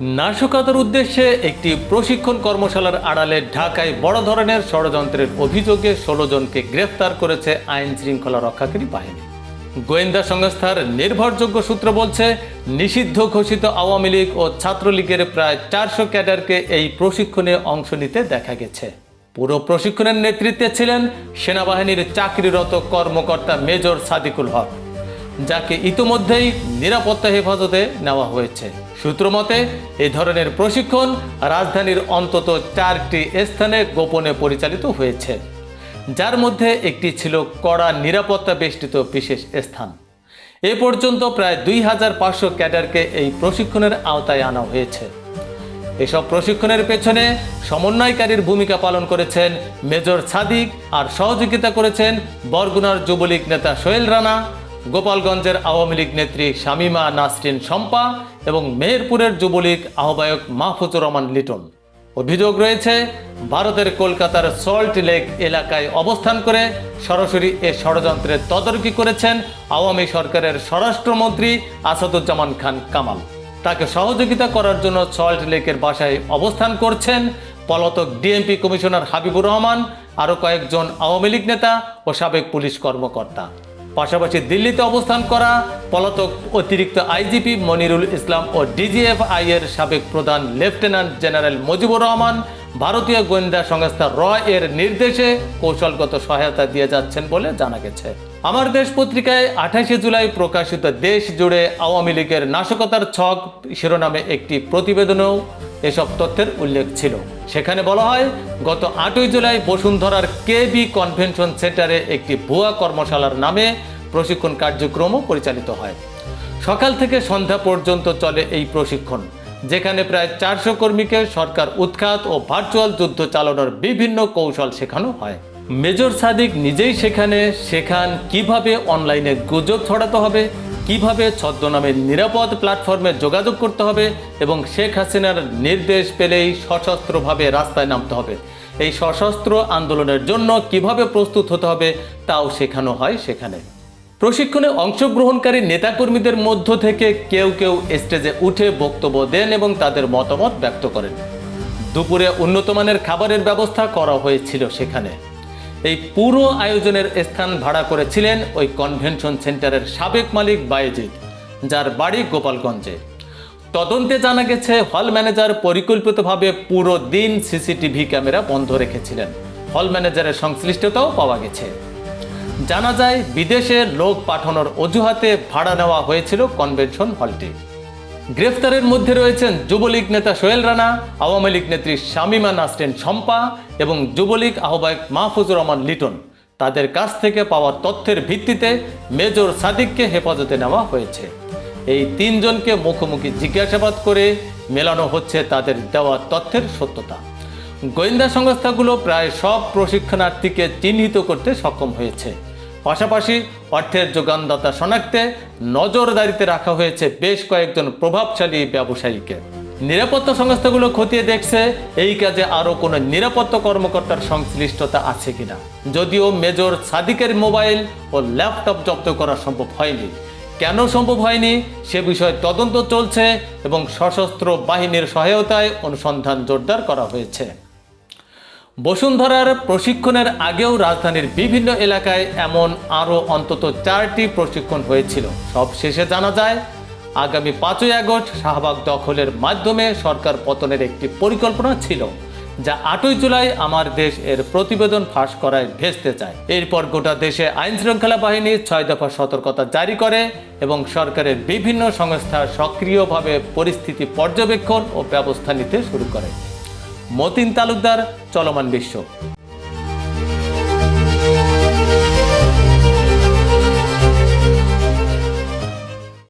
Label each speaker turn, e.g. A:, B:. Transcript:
A: নাশকতার উদ্দেশ্যে একটি প্রশিক্ষণ কর্মশালার আড়ালে ঢাকায় বড় ধরনের ষড়যন্ত্রের অভিযোগে ষোলো জনকে গ্রেফতার করেছে আইন শৃঙ্খলা রক্ষাকারী বাহিনী। গোয়েন্দা সংস্থার নির্ভরযোগ্য সূত্র বলছে, নিষিদ্ধ ঘোষিত আওয়ামী লীগ ও ছাত্রলীগের প্রায় চারশো ক্যাডারকে এই প্রশিক্ষণে অংশ নিতে দেখা গেছে। পুরো প্রশিক্ষণের নেতৃত্বে ছিলেন সেনাবাহিনীর চাকরিরত কর্মকর্তা মেজর সাদিকুল হক, যাকে ইতোমধ্যেই নিরাপত্তা হেফাজতে নেওয়া হয়েছে। সূত্র মতে এই ধরনের প্রশিক্ষণ রাজধানীর অন্তত চারটি স্থানে গোপনে পরিচালিত হয়েছে, যার মধ্যে একটি ছিল কড়া নিরাপত্তা বেষ্টিত বিশেষ স্থান। এ পর্যন্ত প্রায় দুই হাজার পাঁচশো ক্যাডারকে এই প্রশিক্ষণের আওতায় আনা হয়েছে। এসব প্রশিক্ষণের পেছনে সমন্বয়কারীর ভূমিকা পালন করেছেন মেজর সাদিক আর সহযোগিতা করেছেন বরগুনার যুবলীগ নেতা সোহেল রানা গোপালগঞ্জের আওয়ামী লীগ নেত্রী শামীমা নাসরিন শম্পা এবং মেহেরপুরের যুবলীগ আহ্বায়ক মাহফুজুর রহমান লিটন। অভিযোগ রয়েছে, ভারতের কলকাতার সল্ট লেক এলাকায় অবস্থান করে সরাসরি এ ষড়যন্ত্রের তদারকি করেছেন আওয়ামী সরকারের স্বরাষ্ট্রমন্ত্রী আসাদুজ্জামান খান কামাল। তাকে সহযোগিতা করার জন্য সল্ট লেকের বাসায় অবস্থান করছেন পলাতক ডিএমপি কমিশনার হাবিবুর রহমান, আরও কয়েকজন আওয়ামী লীগ নেতা ও সাবেক পুলিশ কর্মকর্তা। পাশাপাশি দিল্লিতে অবস্থান করা পলাতক অতিরিক্ত আইজিপি মনিরুল ইসলাম ও ডিজিএফআই এর সাবেক প্রধান লেফটেন্যান্ট জেনারেল মুজিবুর রহমান ভারতীয় গোয়েন্দা সংস্থা র এর নির্দেশে কৌশলগত সহায়তা দিয়ে যাচ্ছেন বলে জানা গেছে। আমার দেশ পত্রিকায় আঠাশে জুলাই প্রকাশিত দেশ জুড়ে আওয়ামী লীগের নাশকতার ছক, শিরোনামে একটি প্রতিবেদনেও এসব তথ্যের উল্লেখ ছিল। সেখানে বলা হয়, গত আটই জুলাই বসুন্ধরার কেবি কনভেনশন সেন্টারে একটি ভুয়া কর্মশালার নামে প্রশিক্ষণ কার্যক্রমও পরিচালিত হয়। সকাল থেকে সন্ধ্যা পর্যন্ত চলে এই প্রশিক্ষণ, যেখানে প্রায় চারশো কর্মীকে সরকার উৎখাত ও ভার্চুয়াল যুদ্ধ চালানোর বিভিন্ন কৌশল শেখানো হয়। মেজর সাদিক নিজেই সেখানে শেখান কীভাবে অনলাইনে গুজব ছড়াতে হবে কীভাবে ছদ্মনামে নিরাপদ প্ল্যাটফর্মে যোগাযোগ করতে হবে এবং শেখ হাসিনার নির্দেশ পেলেই সশস্ত্রভাবে রাস্তায় নামতে হবে? এই সশস্ত্র আন্দোলনের জন্য কীভাবে প্রস্তুত হতে হবে তাও শেখানো হয় সেখানে। প্রশিক্ষণে অংশগ্রহণকারী নেতাকর্মীদের মধ্য থেকে কেউ কেউ স্টেজে উঠে বক্তব্য দেন এবং তাদের মতামত ব্যক্ত করেন। দুপুরে উন্নতমানের খাবারের ব্যবস্থা করা হয়েছিল সেখানে। এই পুরো আয়োজনের স্থান ভাড়া করেছিলেন ওই কনভেনশন সেন্টারের সাবেক মালিক বায়েজিদ যার বাড়ি গোপালগঞ্জে। তদন্তে জানা গেছে, হল ম্যানেজার পরিকল্পিতভাবে পুরো দিন সিসিটিভি ক্যামেরা বন্ধ রেখেছিলেন। হল ম্যানেজারের সংশ্লিষ্টতাও পাওয়া গেছে। জানা যায়, বিদেশে লোক পাঠানোর অজুহাতে ভাড়া নেওয়া হয়েছিল কনভেনশন হলটি। গ্রেফতারের মধ্যে রয়েছেন যুবলীগ নেতা সোহেল রানা, আওয়ামী লীগ নেত্রী শামিমা নাসরিন শম্পা এবং যুবলীগ আহ্বায়ক মাহফুজুর রহমান লিটন। তাদের কাছ থেকে পাওয়া তথ্যের ভিত্তিতে মেজর সাদিককে হেফাজতে নেওয়া হয়েছে। এই তিনজনকে মুখোমুখি জিজ্ঞাসাবাদ করে মেলানো হচ্ছে তাদের দেওয়া তথ্যের সত্যতা। গোয়েন্দা সংস্থাগুলো প্রায় সব প্রশিক্ষণার্থীকে চিহ্নিত করতে সক্ষম হয়েছে। পাশাপাশি অর্থের যোগানদাতা শনাক্তে নজরদারিতে রাখা হয়েছে বেশ কয়েকজন প্রভাবশালী ব্যবসায়ীকে। নিরাপত্তা সংস্থাগুলো খতিয়ে দেখছে এই কাজে আরও কোনো নিরাপত্তা কর্মকর্তার সংশ্লিষ্টতা আছে কিনা। যদিও মেজর সাদিকের মোবাইল ও ল্যাপটপ জব্দ করা সম্ভব হয়নি। কেন সম্ভব হয়নি সে বিষয়ে তদন্ত চলছে এবং সশস্ত্র বাহিনীর সহায়তায় অনুসন্ধান জোরদার করা হয়েছে। বসুন্ধরার প্রশিক্ষণের আগেও রাজধানীর বিভিন্ন এলাকায় এমন আরও অন্তত চারটি প্রশিক্ষণ হয়েছিল। সব শেষে জানা যায়, আগামী পাঁচই আগস্ট শাহবাগ দখলের মাধ্যমে সরকার পতনের একটি পরিকল্পনা ছিল, যা আটই জুলাই আমার দেশ এর প্রতিবেদন ফাঁস করায় ভেস্তে চায়। এরপর গোটা দেশে আইন শৃঙ্খলা বাহিনী ছয় দফা সতর্কতা জারি করে এবং সরকারের বিভিন্ন সংস্থা সক্রিয়ভাবে পরিস্থিতি পর্যবেক্ষণ ও ব্যবস্থা নিতে শুরু করে। মতিন তালুকদার চলমান বিশ্ব।